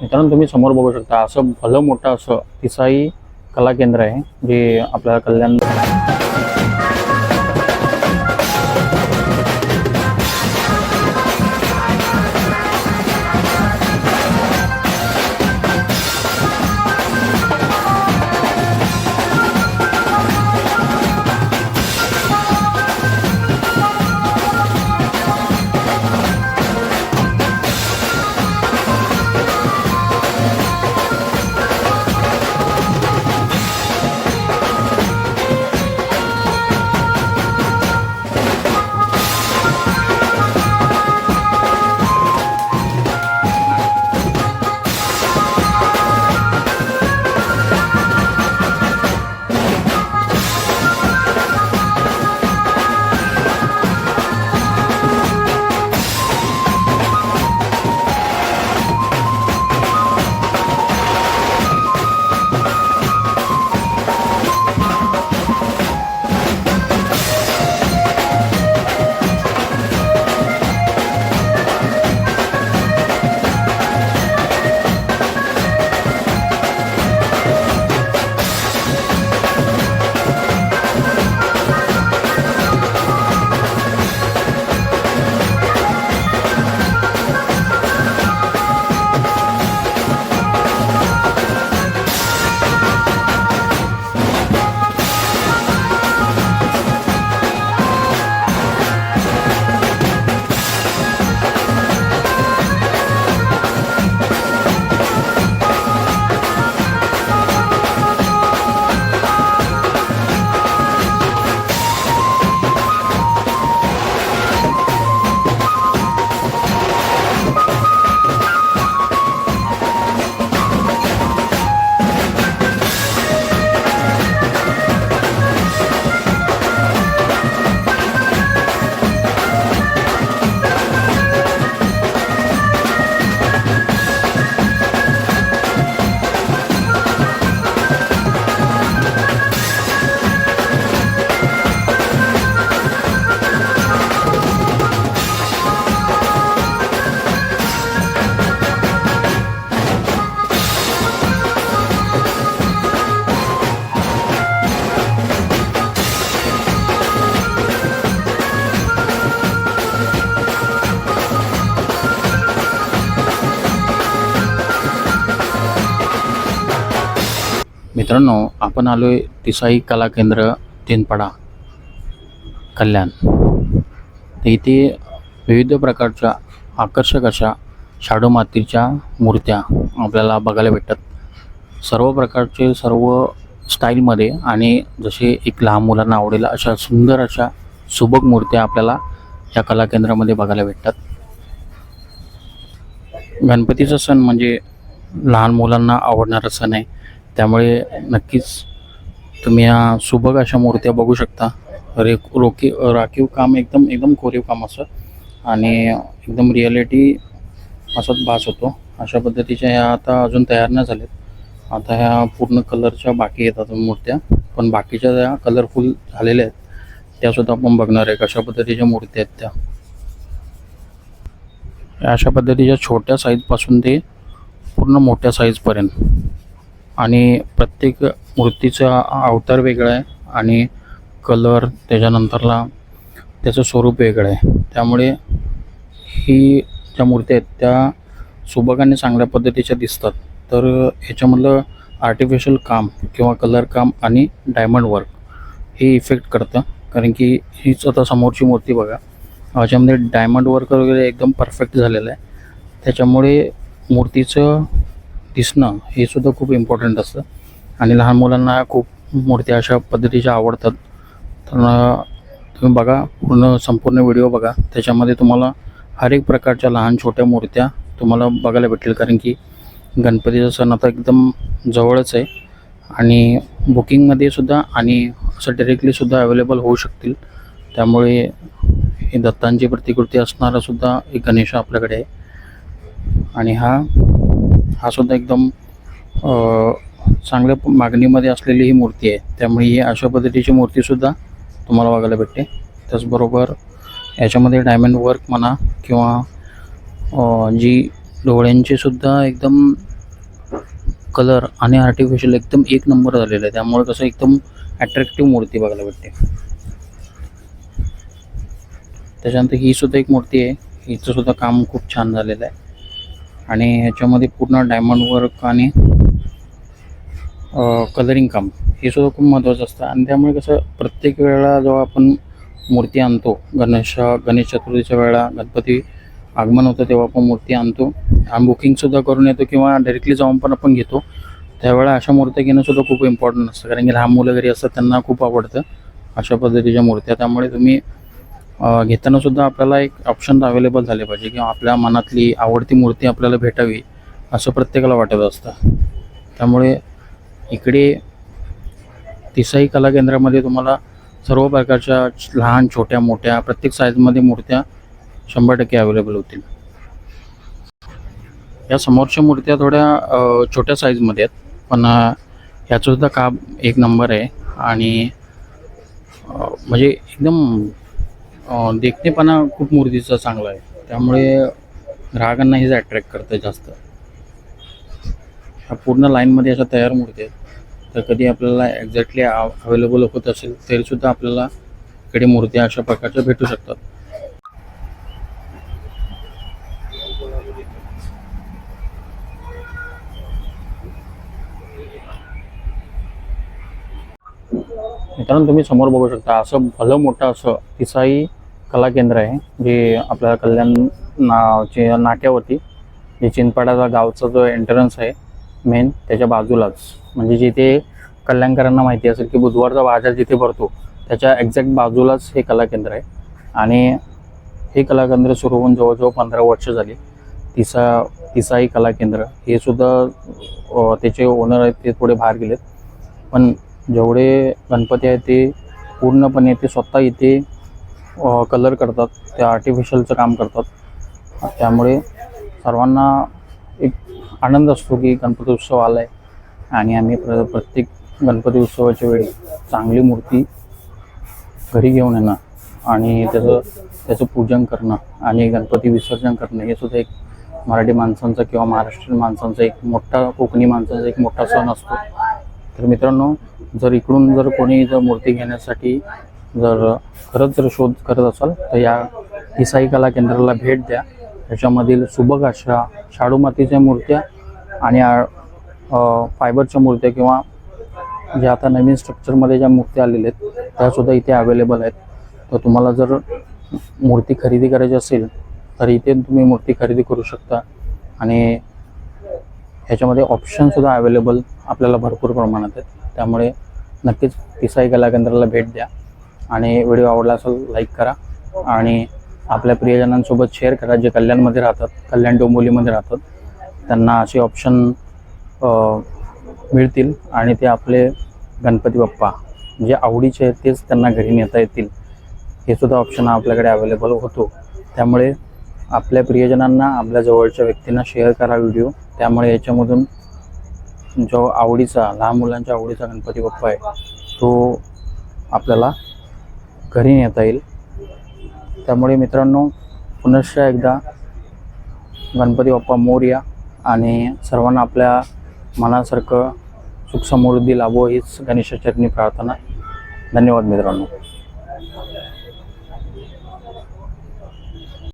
मित्रांनो तुम्ही समोर बघू शकता असं भलं मोठं असं तिसाई कला केंद्र आहे जे आपल्याला कल्याण मित्रांनो आपण आलो आहे तिसाई कला केंद्र तीनपाडा कल्याण. तर इथे विविध प्रकारच्या आकर्षक अशा शाडू मातीच्या मूर्त्या आपल्याला बघायला भेटतात. सर्व प्रकारचे सर्व स्टाईलमध्ये आणि जसे एक लहान मुलांना आवडेल अशा सुंदर अशा सुबक मूर्त्या आपल्याला या कला केंद्रामध्ये बघायला भेटतात. गणपतीचा सण म्हणजे लहान मुलांना आवडणारा सण आहे. त्यामुळे नक्कीच तुम्ही या सुबक अशा मूर्त्या बघू शकता. रे रोखी राखीव काम एकदम एकदम कोरीव काम असं. आणि एकदम रिॲलिटी असाच भास होतो. अशा पद्धतीच्या ह्या आता अजून तयार नाही झाल्यात. आता ह्या पूर्ण कलरच्या बाकी येतात मूर्त्या. पण बाकीच्या ज्या कलरफुल झालेल्या आहेत त्यासुद्धा आपण बघणार आहे. कशा पद्धतीच्या मूर्त्या आहेत त्या. या अशा पद्धतीच्या छोट्या साईजपासून ते पूर्ण मोठ्या साईजपर्यंत आणि प्रत्येक मूर्तीचा अवतार वेगळा आहे आणि कलर त्याच्यानंतरला त्याचं स्वरूप वेगळं आहे. त्यामुळे ही ज्या मूर्त्या आहेत त्या सुबक आणि चांगल्या पद्धतीच्या दिसतात. तर ह्याच्यामधलं आर्टिफिशियल काम किंवा कलर काम आणि डायमंड वर्क हे इफेक्ट करतं. कारण की हीच आता समोरची मूर्ती बघा. ह्याच्यामध्ये डायमंड वर्क वगैरे एकदम परफेक्ट झालेलं आहे. त्याच्यामुळे मूर्तीचं दिसणं हे सुद्धा खूप इम्पॉर्टंट असतं. आणि लहान मुलांना खूप मूर्त्या अशा पद्धतीच्या आवडतात. तर तुम्ही बघा पूर्ण संपूर्ण व्हिडिओ बघा. त्याच्यामध्ये तुम्हाला हर एक प्रकारच्या लहान छोट्या मूर्त्या तुम्हाला बघायला भेटेल कारण की गणपतीचा सण आता एकदम जवळच आहे. आणि बुकिंगमध्ये सुद्धा आणि असं डायरेक्टलीसुद्धा अवेलेबल होऊ शकतील. त्यामुळे हे दत्तांची प्रतिकृती असणारासुद्धा एक गणेश आपल्याकडे आहे. आणि हा हा सुद्धा एकदम चांगल्या मागणीमध्ये असलेली ही मूर्ती आहे. त्यामुळे ही अशा पद्धतीची मूर्तीसुद्धा तुम्हाला बघायला भेटते. त्याचबरोबर याच्यामध्ये डायमंड वर्क म्हणा किंवा जी डोळ्यांचीसुद्धा एकदम कलर आणि आर्टिफिशियल एकदम एक नंबर झालेलं आहे. त्यामुळे कसं एकदम ॲट्रॅक्टिव्ह मूर्ती बघायला भेटते. त्याच्यानंतर ही सुद्धा एक मूर्ती आहे. हिचं सुद्धा काम खूप छान झालेलं आहे. आणि ह्याच्यामध्ये पूर्ण डायमंड वर्क आणि कलरिंग काम. हे सुद्धा खूप महत्त्वाचं असतं. आणि त्यामुळे कसं प्रत्येक वेळेला जेव्हा आपण मूर्ती आणतो गणेश गणेश चतुर्थीच्या वेळेला गणपती आगमन होतं तेव्हा आपण मूर्ती आणतो. आणि बुकिंगसुद्धा करून येतो किंवा डायरेक्टली जाऊन पण आपण घेतो. त्यावेळेला अशा मूर्त्या घेणं सुद्धा खूप इम्पॉर्टंट असतं. कारण की लहान मुलं घरी असतात त्यांना खूप आवडतं अशा पद्धतीच्या मूर्त्या. त्यामुळे तुम्ही घेताना सुद्धा आपल्याला एक ऑप्शन अवेलेबल झाले पाहिजे किंवा आपल्या मनातली आवडती मूर्ती आपल्याला भेटावी असं प्रत्येकाला वाटत असतं. त्यामुळे इकडे तिसाई कला केंद्रामध्ये तुम्हाला सर्व प्रकारच्या लहान छोट्या मोठ्या प्रत्येक साईजमध्ये मूर्त्या शंभर टक्के अवेलेबल होतील. या समोरच्या मूर्त्या थोड्या छोट्या साईजमध्ये आहेत पण ह्याचंसुद्धा काम एक नंबर आहे. आणि म्हणजे एकदम देखणेपणा खूप मूर्तीचा चांगला आहे. त्यामुळे ग्राहकांना हेच अट्रॅक्ट करतं जास्त. ह्या पूर्ण लाईनमध्ये अशा तयार मूर्ती आहेत. तर कधी आपल्याला एक्झॅक्टली अवेलेबल होत असेल तरीसुद्धा आपल्याला इकडे मूर्त्या अशा प्रकारच्या भेटू शकतात. मित्रांनो तुम्ही समोर बघू शकता असं भलं मोठं असं तिसाई कला केंद्र आहे जे आपल्या कल्याण नाचे नाक्यावरती जे चिंतपाडाचा गावचा जो एंट्रन्स आहे मेन त्याच्या बाजूलाच. म्हणजे जिथे कल्याणकरांना माहिती असेल की बुधवारचा बाजार जिथे भरतो त्याच्या एक्झॅक्ट बाजूलाच हे कला केंद्र आहे. आणि हे कला केंद्र सुरू होऊन जवळजवळ पंधरा वर्ष झाली. तिसा तिसाई कला केंद्र. हे सुद्धा त्याचे ओनर आहेत ते थोडे बाहेर गेलेत. पण जेवढे गणपती आहेत ते पूर्णपणे ते स्वतः इथे कलर करतात ते आर्टिफिशियलचं काम करतात. त्यामुळे सर्वांना एक आनंद असतो की गणपती उत्सव आला आहे आणि आम्ही प्र प्रत्येक गणपती उत्सवाच्या वेळी चांगली मूर्ती घरी घेऊन येणं आणि त्याचं त्याचं पूजन करणं आणि गणपती विसर्जन करणं हे सुद्धा एक मराठी माणसांचा किंवा महाराष्ट्रीयन माणसांचा एक मोठा कोकणी माणसांचा एक मोठा सण असतो. तर मित्रांनो जर इकडून जर कोणी जर मूर्ती घेण्यासाठी जर खरंच जर शोध करत असाल तर या तिसाई कला केंद्राला भेट द्या. त्याच्यामधील सुबक अशा शाडू मातीच्या मूर्त्या आणि फायबरच्या मूर्त्या किंवा ज्या आता नवीन स्ट्रक्चरमध्ये ज्या मूर्त्या आलेल्या आहेत त्यासुद्धा इथे अवेलेबल आहेत. तर तुम्हाला जर मूर्ती खरेदी करायची असेल तर इथे तुम्ही मूर्ती खरेदी करू शकता. आणि ह्याच्यामध्ये ऑप्शनसुद्धा अवेलेबल आपल्याला भरपूर प्रमाणात आहेत. त्यामुळे नक्कीच तिसाई कला केंद्राला भेट द्या. आणि व्हिडिओ आवडला असेल लाईक करा. आणि आपल्या प्रियजनांसोबत शेअर करा जे कल्याणमध्ये राहतात कल्याण डोंबोलीमध्ये राहतात. त्यांना असे ऑप्शन मिळतील आणि ते आपले गणपती बाप्पा जे आवडीचे आहेत तेच त्यांना घरी नेता येतील. हे सुद्धा ऑप्शन आपल्याकडे अवेलेबल होतो. त्यामुळे आपल्या प्रियजनांना आपल्या जवळच्या व्यक्तींना शेअर करा व्हिडिओ त्यामुळे याच्यामधून जो आवडीचा लहान मुलांच्या आवडीचा गणपती बाप्पा आहे तो आपल्याला घरी नेता येईल. त्यामुळे मित्रांनो पुनश्च एकदा गणपती बाप्पा मोर्या आणि सर्वांना आपल्या मनासारखं सुखसमृद्धी लाभो हीच गणेशाचरणी प्रार्थना. धन्यवाद मित्रांनो.